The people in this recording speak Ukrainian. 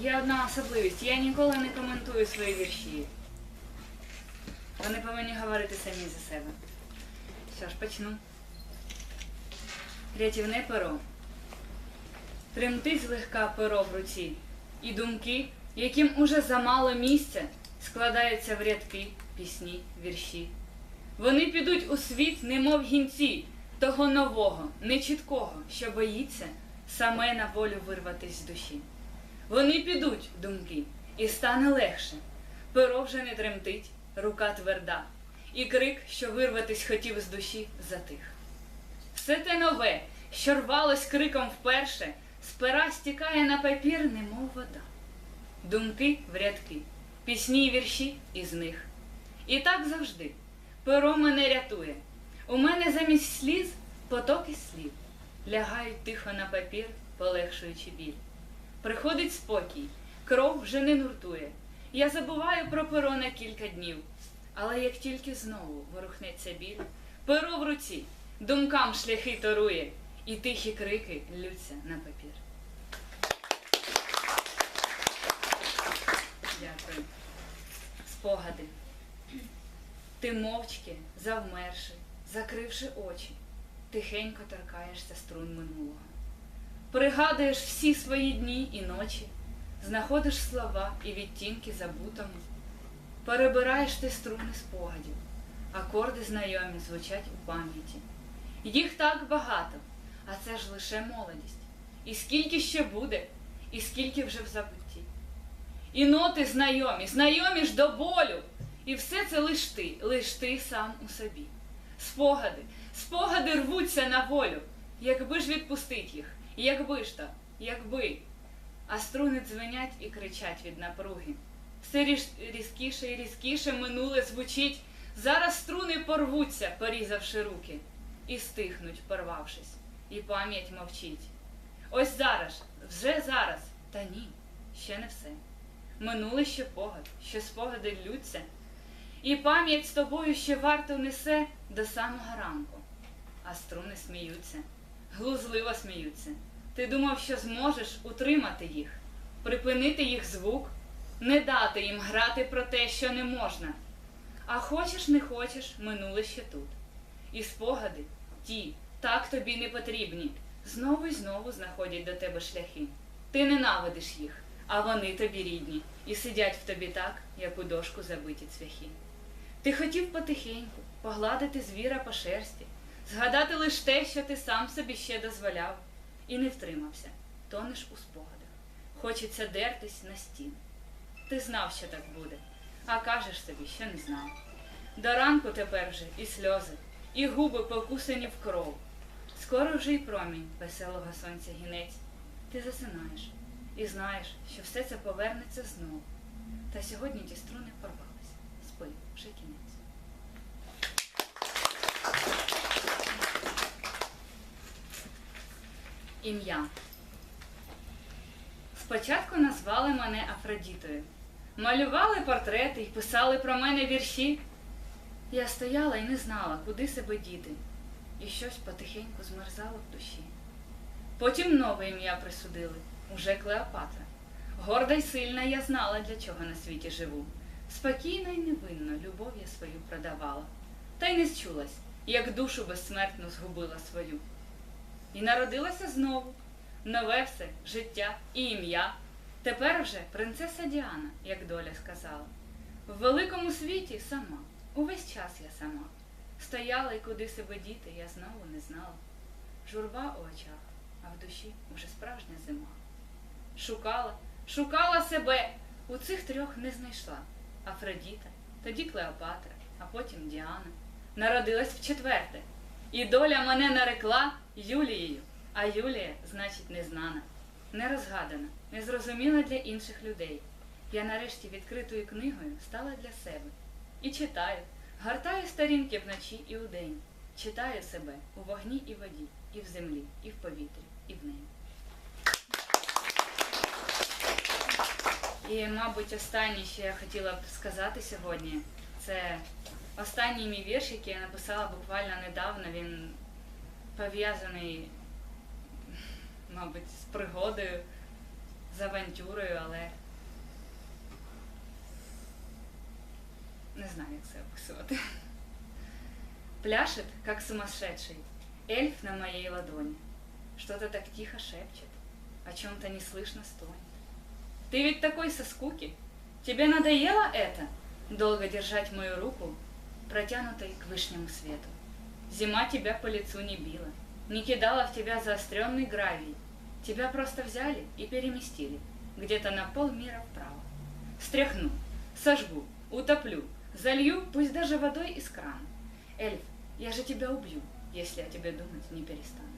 Є одна особливість. Я ніколи не коментую свої вірші. Вони повинні говорити самі за себе. Що ж, почну. Рятівне перо. Тремтить злегка перо в руці, і думки, яким уже замало місця, складаються в рядки, пісні, вірші. Вони підуть у світ, немов гінці, того нового, нечіткого, що боїться саме на волю вирватись з душі. Вони підуть, думки, і стане легше. Перо вже не тремтить, рука тверда, і крик, що вирватись хотів з душі, затих. Все те нове, що рвалось криком вперше, з пера стікає на папір, немов вода. Думки в рядки, пісні й вірші із них. І так завжди. Перо мене рятує. У мене замість сліз потоки слів лягають тихо на папір, полегшуючи біль. Приходить спокій, кров вже не нуртує. Я забуваю про перо на кілька днів. Але як тільки знову ворухнеться біль, перо в руці, думкам шляхи торує, і тихі крики ллються на папір. Дякую. Спогади. Ти мовчки, завмерши, закривши очі, тихенько торкаєшся струн минулого. Пригадуєш всі свої дні і ночі, знаходиш слова і відтінки забутому. Перебираєш ти струни спогадів, акорди знайомі звучать у пам'яті. Їх так багато, а це ж лише молодість. І скільки ще буде, і скільки вже в забутті. І ноти знайомі, знайомі ж до болю. І все це лиш ти, лиш ти сам у собі. Спогади, спогади рвуться на волю. Якби ж відпустить їх, якби ж то, якби. А струни дзвенять і кричать від напруги. Все різкіше і різкіше минуле звучить. Зараз струни порвуться, порізавши руки, і стихнуть, порвавшись, і пам'ять мовчить. Ось зараз, вже зараз, та ні, ще не все. Минуле ще погад, що спогади ллються, і пам'ять з тобою ще варто несе до самого ранку. А струни сміються, глузливо сміються. Ти думав, що зможеш утримати їх, припинити їх звук, не дати їм грати про те, що не можна. А хочеш, не хочеш, минуле ще тут. І спогади, ті, так тобі не потрібні, знову й знову знаходять до тебе шляхи. Ти ненавидиш їх, а вони тобі рідні, і сидять в тобі так, як у дошку забиті цвяхи. Ти хотів потихеньку погладити звіра по шерсті, згадати лиш те, що ти сам собі ще дозволяв, і не втримався, тонеш у спогадах. Хочеться дертись на стіну. Ти знав, що так буде, а кажеш собі, що не знав. До ранку тепер вже і сльози, і губи покусані в кров. Скоро вже й промінь веселого сонця гінець. Ти засинаєш і знаєш, що все це повернеться знову. Та сьогодні ті струни порвалися. Спи, вже кінець. Ім'я. Спочатку назвали мене Афродітою. Малювали портрети і писали про мене вірші. Я стояла і не знала, куди себе діти, і щось потихеньку змерзало в душі. Потім нове ім'я присудили, уже Клеопатра. Горда й сильна я знала, для чого на світі живу. Спокійно й невинно любов я свою продавала, та й не зчулась, як душу безсмертну згубила свою. І народилася знову нове все життя і ім'я. Тепер вже принцеса Діана, як доля сказала. В великому світі сама, увесь час я сама. Стояла і куди себе діти, я знову не знала. Журба у очах, а в душі уже справжня зима. Шукала, шукала себе, у цих трьох не знайшла. Афродіта, тоді Клеопатра, а потім Діана. Народилась в четверте. І доля мене нарекла Юлією, а Юлія, значить, незнана, нерозгадана, незрозуміла для інших людей. Я нарешті відкритою книгою стала для себе. І читаю, гартаю сторінки вночі і удень. Читаю себе у вогні і воді, і в землі, і в повітрі, і в небі. І, мабуть, останнє, що я хотіла б сказати сьогодні, це останній мій вірш, який я написала буквально недавно. Він пов'язаний мабуть, з пригодою, з авантюрою, але не знаю, як це описувати. Пляшет, как сумасшедший, эльф на моей ладони. Что-то так тихо шепчет, о чем-то неслышно стонет. Ты ведь такой со скуки. Тебе надоело это? Долго держать мою руку, протянутой к вышнему свету. Зима тебя по лицу не била, не кидала в тебя заостренный гравий. Тебя просто взяли и переместили где-то на полмира вправо. Стряхну, сожгу, утоплю, залью, пусть даже водой из крана. Эльф, я же тебя убью, если о тебе думать не перестану.